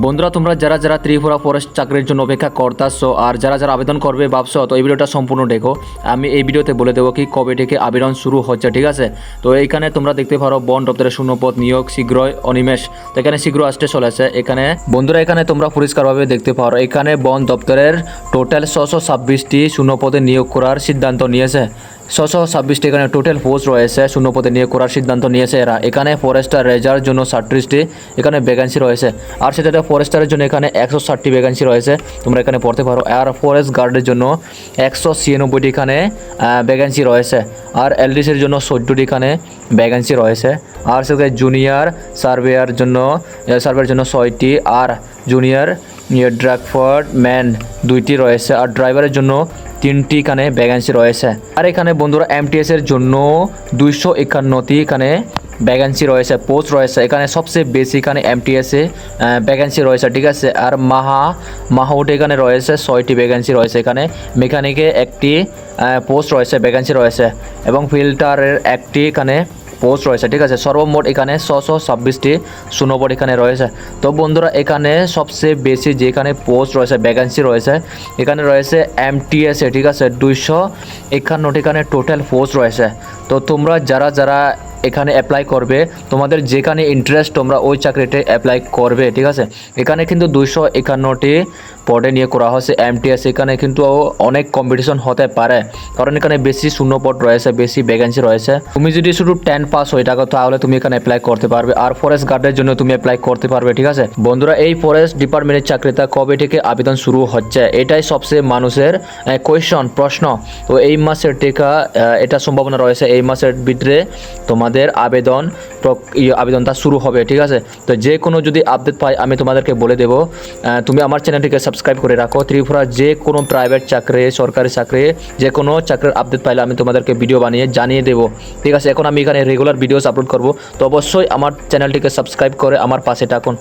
বন্ধুরা, তোমরা যারা যারা ত্রিপুরা ফরেস্ট চাকরির জন্য অপেক্ষা করতেছো আর যারা যারা আবেদন করবে, ভাবছ, তো এই ভিডিওটা সম্পূর্ণ দেখো। আমি এই ভিডিওতে বলে দেবো কি কবে থেকে আবেদন শুরু হচ্ছে, ঠিক আছে? তো এইখানে তোমরা দেখতে পারো, বন দপ্তরের শূন্যপদ নিয়োগ শীঘ্রই অনিমেষ। তো এখানে শীঘ্র আসতে চলেছে। এখানে বন্ধুরা, এখানে তোমরা পরিষ্কারভাবে দেখতে পারো, এখানে বন দপ্তরের টোটাল ছশো ছাব্বিশটি শূন্যপদে নিয়োগ করার সিদ্ধান্ত নিয়েছে। ছশো ছাব্বিশটি এখানে টোটাল পোস্ট রয়েছে শূন্য পদে নিয়োগ করার সিদ্ধান্ত নিয়েছে এরা। এখানে ফরেস্টার রেজার জন্য সাতত্রিশটি এখানে ভ্যাকেন্সি রয়েছে। আর সেটাতে ফরেস্টারের জন্য এখানে একশো ষাটটি ভ্যাকেন্সি রয়েছে। তোমরা এখানে পড়তে পারো। আর ফরেস্ট গার্ডের জন্য একশো ছিয়ানব্বইটি এখানে ভ্যাকেন্সি রয়েছে। আর এলডিসির জন্য চোদ্দোটি এখানে ভ্যাকেন্সি রয়েছে। আর সেখানে জুনিয়র সার্ভেয়ার জন্য সার্ভেয়ার জন্য ছয়টি। আর জুনিয়র ড্রাগফোর্ড ম্যান দুইটি রয়েছে। আর ড্রাইভারের জন্য তিনটি এখানে ভ্যাকেন্সি রয়েছে। আর এখানে বন্ধুরা এমটিএস এর জন্য দুইশো একান্নটি এখানে ভ্যাকেন্সি রয়েছে পোস্ট রয়েছে। এখানে সবচেয়ে বেশি এখানে এ ভ্যাকেন্সি রয়েছে, ঠিক আছে? আর মাহা মাহাউটে এখানে রয়েছে, ছয়টি ভ্যাকেন্সি রয়েছে এখানে। মেকানিকে একটি পোস্ট রয়েছে ভ্যাকেন্সি রয়েছে। এবং ফিল্টারের একটি এখানে পোস্ট রয়েছে, ঠিক আছে? সর্বমোট এখানে ছশো ছাব্বিশটি শূন্যপদ এখানে রয়েছে। তো বন্ধুরা, এখানে সবচেয়ে বেশি যেখানে পোস্ট রয়েছে ভ্যাকেন্সি রয়েছে, এখানে রয়েছে এমটিএসে ঠিক আছে? দুইশো একান্নটি এখানে টোটাল পোস্ট রয়েছে। তো তোমরা যারা যারা এখানে অ্যাপ্লাই করবে। তোমাদের যেখানে ইন্টারেস্ট তোমরা ওই চাকরিতে অ্যাপ্লাই করবে, ঠিক আছে? এখানে কিন্তু দুইশো একান্নটি পদে নিয়ে করা হয়েছে এমটিএস এখানে কিন্তু অনেক কম্পিটিশন হতে পারে, কারণ এখানে বেশি শূন্য পদ রয়েছে, বেশি ভ্যাকেন্সি রয়েছে। তুমি যদি শুধু টেন পাস হয়ে থাকো, তাহলে তুমি এখানে অ্যাপ্লাই করতে পারবে, আর ফরেস্ট গার্ডের জন্য তুমি অ্যাপ্লাই করতে পারবে, ঠিক আছে? বন্ধুরা, এই ফরেস্ট ডিপার্টমেন্টের চাকরিটা কবে থেকে আবেদন শুরু হচ্ছে? এটাই সবচেয়ে মানুষের কোয়েশন প্রশ্ন। তো এই মাসের টিকা এটা সম্ভাবনা রয়েছে, এই মাসের ভিতরে তোমাদের আবেদন ইয়ে, আবেদনটা শুরু হবে ঠিক আছে? তো যে কোনো যদি আপডেট পাই আমি তোমাদেরকে বলে দেবো। তুমি আমার চ্যানেলটিকে সাবস্ক্রাইব করে রাখো। ত্রিপুরা যে কোনো প্রাইভেট চাকরি সরকারি চাকরি যে কোনো চাকরির আপডেট পাইলে আমি তোমাদেরকে ভিডিও বানিয়ে জানিয়ে দেবো। ঠিক আছে? এখন আমি এখানে রেগুলার ভিডিওস আপলোড করব। তো অবশ্যই আমার চ্যানেলটিকে সাবস্ক্রাইব করে আমার পাশে থাকুন।